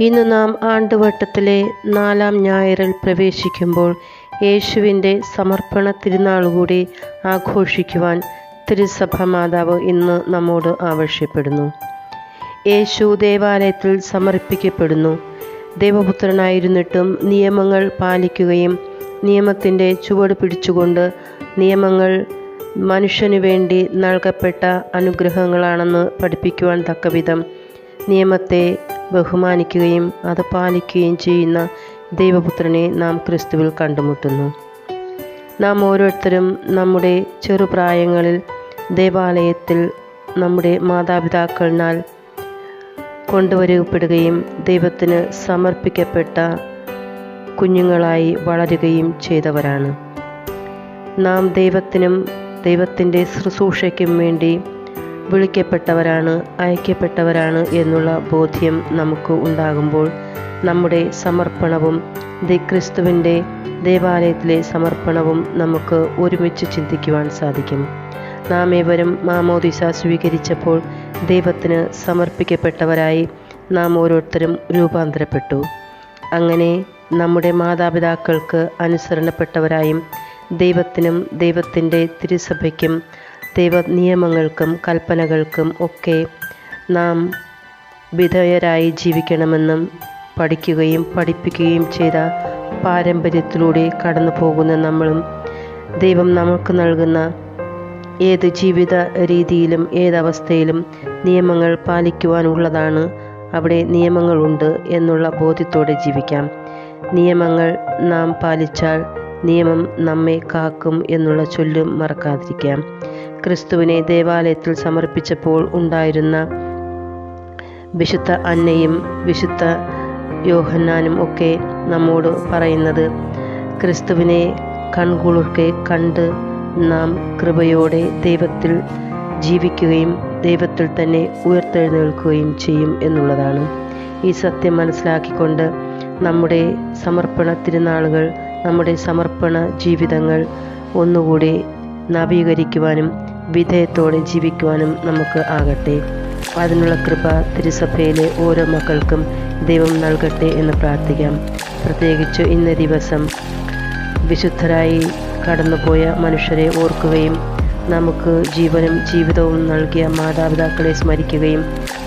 ഇന്ന് നാം ആണ്ടുവട്ടത്തിലെ നാലാം ഞായറിൽ പ്രവേശിക്കുമ്പോൾ യേശുവിന്റെ സമർപ്പണ തിരുനാൾ കൂടി ആഘോഷിക്കുവാൻ തിരുസഭ മാതാവ് ഇന്ന് നമ്മോട് ആവശ്യപ്പെടുന്നു. യേശു ദേവാലയത്തിൽ സമർപ്പിക്കപ്പെടുന്നു. ദേവപുത്രനായിരുന്നിട്ടും നിയമങ്ങൾ പാലിക്കുകയും നിയമത്തിന്റെ ചുവട് പിടിച്ചുകൊണ്ട് നിയമങ്ങൾ മനുഷ്യനു വേണ്ടി നൽകപ്പെട്ട അനുഗ്രഹങ്ങളാണെന്ന് പഠിപ്പിക്കുവാൻ തക്കവിധം നിയമത്തെ ബഹുമാനിക്കുകയും അത് പാലിക്കുകയും ചെയ്യുന്ന ദൈവപുത്രനെ നാം ക്രിസ്തുവിൽ കണ്ടുമുട്ടുന്നു. നാം ഓരോരുത്തരും നമ്മുടെ ചെറുപ്രായങ്ങളിൽ ദേവാലയത്തിൽ നമ്മുടെ മാതാപിതാക്കളിനാൽ കൊണ്ടുവരപ്പെടുകയും ദൈവത്തിന് സമർപ്പിക്കപ്പെട്ട കുഞ്ഞുങ്ങളായി വളരുകയും ചെയ്തവരാണ്. നാം ദൈവത്തിനും ദൈവത്തിന്റെ ശുശ്രൂഷയ്ക്കും വേണ്ടി വിളിക്കപ്പെട്ടവരാണ് അയക്കപ്പെട്ടവരാണ് എന്നുള്ള ബോധ്യം നമുക്ക് ഉണ്ടാകുമ്പോൾ നമ്മുടെ സമർപ്പണവും ദി ക്രിസ്തുവിന്റെ ദേവാലയത്തിലെ സമർപ്പണവും നമുക്ക് ഒരുമിച്ച് ചിന്തിക്കുവാൻ സാധിക്കും. നാം ഏവരും മാമോദിസ സ്വീകരിച്ചപ്പോൾ ദൈവത്തിന് സമർപ്പിക്കപ്പെട്ടവരായി നാം ഓരോരുത്തരും രൂപാന്തരപ്പെട്ടു. അങ്ങനെ നമ്മുടെ മാതാപിതാക്കൾക്ക് അനുസരണപ്പെട്ടവരായും ദൈവത്തിനും ദൈവത്തിന്റെ തിരുസഭയ്ക്കും ദൈവ നിയമങ്ങൾക്കും കൽപ്പനകൾക്കും ഒക്കെ നാം വിധേയരായി ജീവിക്കണമെന്നും പഠിക്കുകയും പഠിപ്പിക്കുകയും ചെയ്ത പാരമ്പര്യത്തിലൂടെ കടന്നു പോകുന്ന നമ്മളും ദൈവം നമുക്ക് നൽകുന്ന ഏത് ജീവിത രീതിയിലും ഏതവസ്ഥയിലും നിയമങ്ങൾ പാലിക്കുവാനുള്ളതാണ്. അവിടെ നിയമങ്ങളുണ്ട് എന്നുള്ള ബോധ്യത്തോടെ ജീവിക്കാം. നിയമങ്ങൾ നാം പാലിച്ചാൽ നിയമം നമ്മെ കാക്കും എന്നുള്ള ചൊല്ലും മറക്കാതിരിക്കാം. ക്രിസ്തുവിനെ ദേവാലയത്തിൽ സമർപ്പിച്ചപ്പോൾ ഉണ്ടായിരുന്ന വിശുദ്ധ അന്നയും വിശുദ്ധ യോഹന്നാനും ഒക്കെ നമ്മോട് പറയുന്നത് ക്രിസ്തുവിനെ കൺകുളിർക്കെ കണ്ട് നാം കൃപയോടെ ദൈവത്തിൽ ജീവിക്കുകയും ദൈവത്തിൽ തന്നെ ഉയർത്തെഴുന്നേൽക്കുകയും ചെയ്യും എന്നുള്ളതാണ്. ഈ സത്യം മനസ്സിലാക്കിക്കൊണ്ട് നമ്മുടെ സമർപ്പണ തിരുനാളുകൾ നമ്മുടെ സമർപ്പണ ജീവിതങ്ങൾ ഒന്നുകൂടി നവീകരിക്കുവാനും വിധേയത്തോടെ ജീവിക്കുവാനും നമുക്ക് ആകട്ടെ. അതിനുള്ള കൃപ തിരുസഭയിലെ ഓരോ മക്കൾക്കും ദൈവം നൽകട്ടെ എന്ന് പ്രാർത്ഥിക്കാം. പ്രത്യേകിച്ച് ഇന്ന ദിവസം വിശുദ്ധരായി കടന്നുപോയ മനുഷ്യരെ ഓർക്കുകയും നമുക്ക് ജീവനും ജീവിതവും നൽകിയ മാതാപിതാക്കളെ സ്മരിക്കുകയും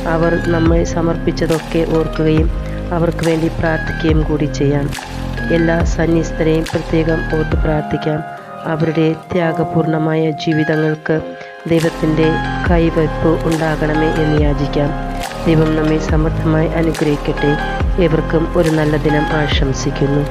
അവർ നമ്മെ സമർപ്പിച്ചതൊക്കെ ഓർക്കുകയും അവർക്ക് വേണ്ടി പ്രാർത്ഥിക്കുകയും കൂടി ചെയ്യാം. എല്ലാ സന്യസ്തരെയും പ്രത്യേകം ഓർത്ത് പ്രാർത്ഥിക്കാം. അവരുടെ ത്യാഗപൂർണമായ ജീവിതങ്ങൾക്ക് ദൈവത്തിന്റെ കൈവയ്പ് ഉണ്ടാകണമേ എന്ന് യാചിക്കാം. ദൈവം നമ്മെ സമർത്ഥമായി അനുഗ്രഹിക്കട്ടെ. ഏവർക്കും ഒരു നല്ല ദിനം ആശംസിക്കുന്നു.